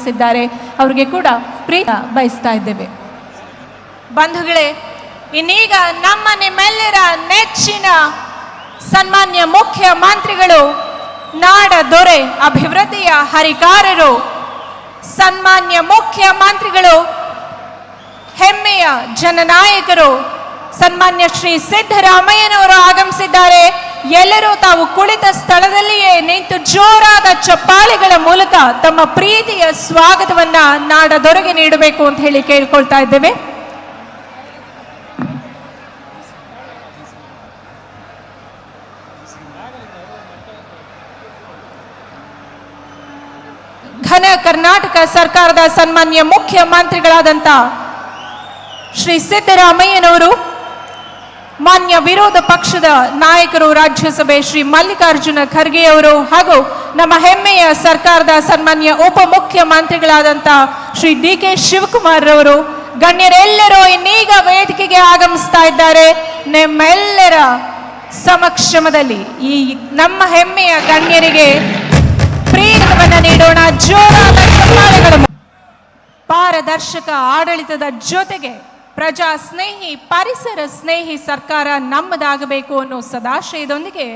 ಆಗಮಿಸಿದ್ದಾರೆ ಅವರಿಗೆ ಕೂಡ ಪ್ರೀತ ಬಯಸ್ತಾ ಇದ್ದೇವೆ. ಬಂಧುಗಳೇ, ಇನ್ನೀಗ ನಮ್ಮ ನಿಮ್ಮೆಲ್ಲರ ನೆಚ್ಚಿನ ಸನ್ಮಾನ್ಯ ಮುಖ್ಯಮಂತ್ರಿಗಳು ನಾಡ ದೊರೆ ಅಭಿವೃದ್ಧಿಯ ಹರಿಕಾರರು, ಸನ್ಮಾನ್ಯ ಮುಖ್ಯಮಂತ್ರಿಗಳು ಹೆಮ್ಮೆಯ ಜನನಾಯಕರು, ಸನ್ಮಾನ್ಯ ಶ್ರೀ ಸಿದ್ದರಾಮಯ್ಯನವರು ಆಗಮಿಸಿದ್ದಾರೆ. ಎಲ್ಲರೂ ತಾವು ಕುಳಿತ ಸ್ಥಳದಲ್ಲಿಯೇ ನಿಂತು ಜೋರಾದ ಚಪ್ಪಾಳೆಗಳ ಮೂಲಕ ತಮ್ಮ ಪ್ರೀತಿಯ ಸ್ವಾಗತವನ್ನ ನಾಡ ದೊರೆಗೆ ನೀಡಬೇಕು ಅಂತ ಹೇಳಿ ಕೇಳ್ಕೊಳ್ತಾ ಇದ್ದೇವೆ. ಘನ ಕರ್ನಾಟಕ ಸರ್ಕಾರದ ಸನ್ಮಾನ್ಯ ಮುಖ್ಯಮಂತ್ರಿಗಳಾದಂಥ ಶ್ರೀ ಸಿದ್ದರಾಮಯ್ಯನವರು ಮಾನ್ಯ ವಿರೋಧ ಪಕ್ಷದ ನಾಯಕರು ರಾಜ್ಯಸಭೆ ಶ್ರೀ ಮಲ್ಲಿಕಾರ್ಜುನ ಖರ್ಗೆ ಅವರು ಹಾಗೂ ನಮ್ಮ ಹೆಮ್ಮೆಯ ಸರ್ಕಾರದ ಸನ್ಮಾನ್ಯ ಉಪಮುಖ್ಯಮಂತ್ರಿಗಳಾದಂಥ ಶ್ರೀ ಡಿ ಕೆ ಶಿವಕುಮಾರ್ ಅವರು ಗಣ್ಯರೆಲ್ಲರೂ ಇನ್ನೀಗ ವೇದಿಕೆಗೆ ಆಗಮಿಸ್ತಾ ಇದ್ದಾರೆ. ನಿಮ್ಮೆಲ್ಲರ ಸಮಕ್ಷಮದಲ್ಲಿ ಈ ನಮ್ಮ ಹೆಮ್ಮೆಯ ಗಣ್ಯರಿಗೆ ಪ್ರೇರಣವನ್ನು ನೀಡೋಣ. ಜೋರಾದ ಪಾರದರ್ಶಕ ಆಡಳಿತದ ಜೊತೆಗೆ ಪ್ರಜಾ ಸ್ನೇಹಿ ಪರಿಸರ ಸ್ನೇಹಿ ಸರ್ಕಾರ ನಮ್ಮದಾಗಬೇಕು ಅನ್ನೋ ಸದಾಶಯದೊಂದಿಗೆ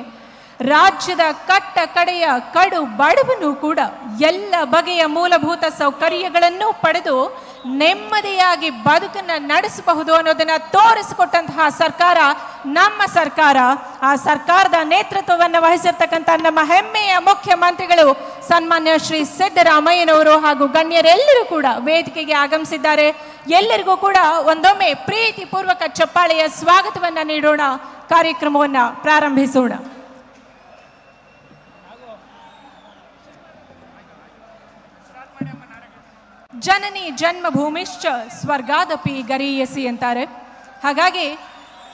ರಾಜ್ಯದ ಕಟ್ಟ ಕಡೆಯ ಕಡು ಬಡವನು ಕೂಡ ಎಲ್ಲ ಬಗೆಯ ಮೂಲಭೂತ ಸೌಕರ್ಯಗಳನ್ನು ಪಡೆದು ನೆಮ್ಮದಿಯಾಗಿ ಬದುಕನ್ನ ನಡೆಸಬಹುದು ಅನ್ನೋದನ್ನ ತೋರಿಸಿಕೊಟ್ಟಂತಹ ಸರ್ಕಾರ, ನಮ್ಮ ಸರ್ಕಾರ, ಆ ಸರ್ಕಾರದ ನೇತೃತ್ವವನ್ನು ವಹಿಸಿರ್ತಕ್ಕಂಥ ನಮ್ಮ ಹೆಮ್ಮೆಯ ಮುಖ್ಯಮಂತ್ರಿಗಳು ಸನ್ಮಾನ್ಯ ಶ್ರೀ ಸಿದ್ದರಾಮಯ್ಯನವರು ಹಾಗೂ ಗಣ್ಯರೆಲ್ಲರೂ ಕೂಡ ವೇದಿಕೆಗೆ ಆಗಮಿಸಿದ್ದಾರೆ. ಎಲ್ಲರಿಗೂ ಕೂಡ ಒಂದೊಮ್ಮೆ ಪ್ರೀತಿಪೂರ್ವಕ ಚಪ್ಪಾಳೆಯ ಸ್ವಾಗತವನ್ನ ನೀಡೋಣ. ಕಾರ್ಯಕ್ರಮವನ್ನ ಪ್ರಾರಂಭಿಸೋಣ. ಜನನಿ ಜನ್ಮಭೂಮಿಶ್ಚ ಸ್ವರ್ಗಾದಪಿ ಗರಿಯಸಿ ಅಂತಾರೆ ಹಾಗಾಗಿ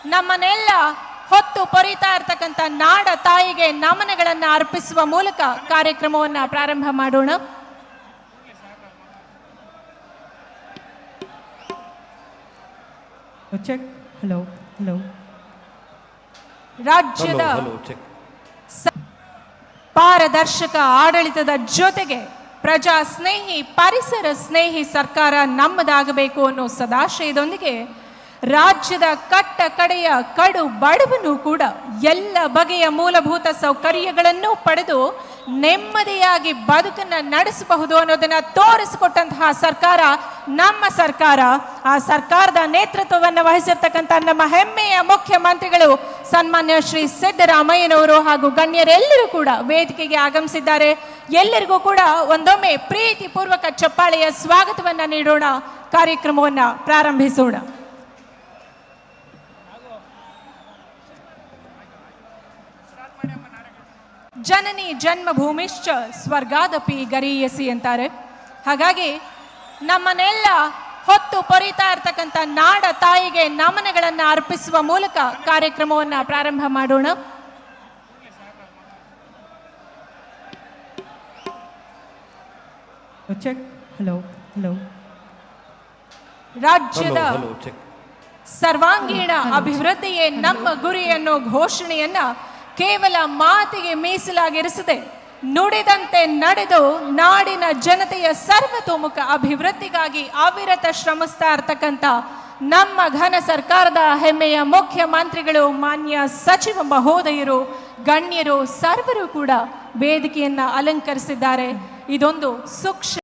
ನಮ್ಮನ್ನೆಲ್ಲ ಹೊತ್ತು ಪೊರಿತಾ ಇರ್ತಕ್ಕಂಥ ನಾಡ ತಾಯಿಗೆ ನಮನಗಳನ್ನು ಅರ್ಪಿಸುವ ಮೂಲಕ ಕಾರ್ಯಕ್ರಮವನ್ನ ಪ್ರಾರಂಭ ಮಾಡೋಣ Oh. Hello. ರಾಜ್ಯದ ಹಲೋ ಹಲೋ ಚೆಕ್ ಪಾರದರ್ಶಕ ಆಡಳಿತದ ಜೊತೆಗೆ ಪ್ರಜಾ ಸ್ನೇಹಿ ಪರಿಸರ ಸ್ನೇಹಿ ಸರ್ಕಾರ ನಮ್ಮದಾಗಬೇಕು ಅನ್ನೋ ಸದಾಶಯದೊಂದಿಗೆ ರಾಜ್ಯದ ಕಟ್ಟ ಕಡೆಯ ಕಡು ಬಡವನು ಕೂಡ ಎಲ್ಲ ಬಗೆಯ ಮೂಲಭೂತ ಸೌಕರ್ಯಗಳನ್ನು ಪಡೆದು ನೆಮ್ಮದಿಯಾಗಿ ಬದುಕನ್ನು ನಡೆಸಬಹುದು ಅನ್ನೋದನ್ನು ತೋರಿಸಿಕೊಟ್ಟಂತಹ ಸರ್ಕಾರ ನಮ್ಮ ಸರ್ಕಾರ. ಆ ಸರ್ಕಾರದ ನೇತೃತ್ವವನ್ನು ವಹಿಸಿರ್ತಕ್ಕಂಥ ನಮ್ಮ ಹೆಮ್ಮೆಯ ಮುಖ್ಯಮಂತ್ರಿಗಳು ಸನ್ಮಾನ್ಯ ಶ್ರೀ ಸಿದ್ದರಾಮಯ್ಯನವರು ಹಾಗೂ ಗಣ್ಯರೆಲ್ಲರೂ ಕೂಡ ವೇದಿಕೆಗೆ ಆಗಮಿಸಿದ್ದಾರೆ. ಎಲ್ಲರಿಗೂ ಕೂಡ ಒಂದೊಮ್ಮೆ ಪ್ರೀತಿಪೂರ್ವಕ ಚಪ್ಪಾಳೆಯ ಸ್ವಾಗತವನ್ನ ನೀಡೋಣ. ಕಾರ್ಯಕ್ರಮವನ್ನ ಪ್ರಾರಂಭಿಸೋಣ. ಜನನಿ ಜನ್ಮಭೂಮಿಶ್ಚ ಸ್ವರ್ಗಾದಪಿ ಗರೀಯಸಿ ಅಂತಾರೆ ಹಾಗಾಗಿ ನಮ್ಮನ್ನೆಲ್ಲ ಹೊತ್ತು ಪೊರಿತಾ ಇರ್ತಕ್ಕಂಥ ನಾಡ ತಾಯಿಗೆ ನಮನಗಳನ್ನು ಅರ್ಪಿಸುವ ಮೂಲಕ ಕಾರ್ಯಕ್ರಮವನ್ನ ಪ್ರಾರಂಭ ಮಾಡೋಣ ಹಲೋ. Hello. ಹಲೋ ರಾಜ್ಯದ ಸರ್ವಾಂಗೀಣ ಅಭಿವೃದ್ಧಿಯೇ ನಮ್ಮ ಗುರಿ ಅನ್ನೋ ಘೋಷಣೆಯನ್ನ ಕೇವಲ ಮಾತಿಗೆ ಮೀಸಲಾಗಿರಿಸದೆ ನುಡಿದಂತೆ ನಡೆದು ನಾಡಿನ ಜನತೆಯ ಸರ್ವತೋಮುಖ ಅಭಿವೃದ್ಧಿಗಾಗಿ ಅವಿರತ ಶ್ರಮಿಸ್ತಾ ಇರ್ತಕ್ಕಂಥ ನಮ್ಮ ಘನ ಸರ್ಕಾರದ ಹೆಮ್ಮೆಯ ಮುಖ್ಯಮಂತ್ರಿಗಳು, ಮಾನ್ಯ ಸಚಿವ ಮಹೋದಯರು, ಗಣ್ಯರು, ಸರ್ವರು ಕೂಡ ವೇದಿಕೆಯನ್ನ ಅಲಂಕರಿಸಿದ್ದಾರೆ. ಇದೊಂದು ಸೂಕ್ಷ್ಮ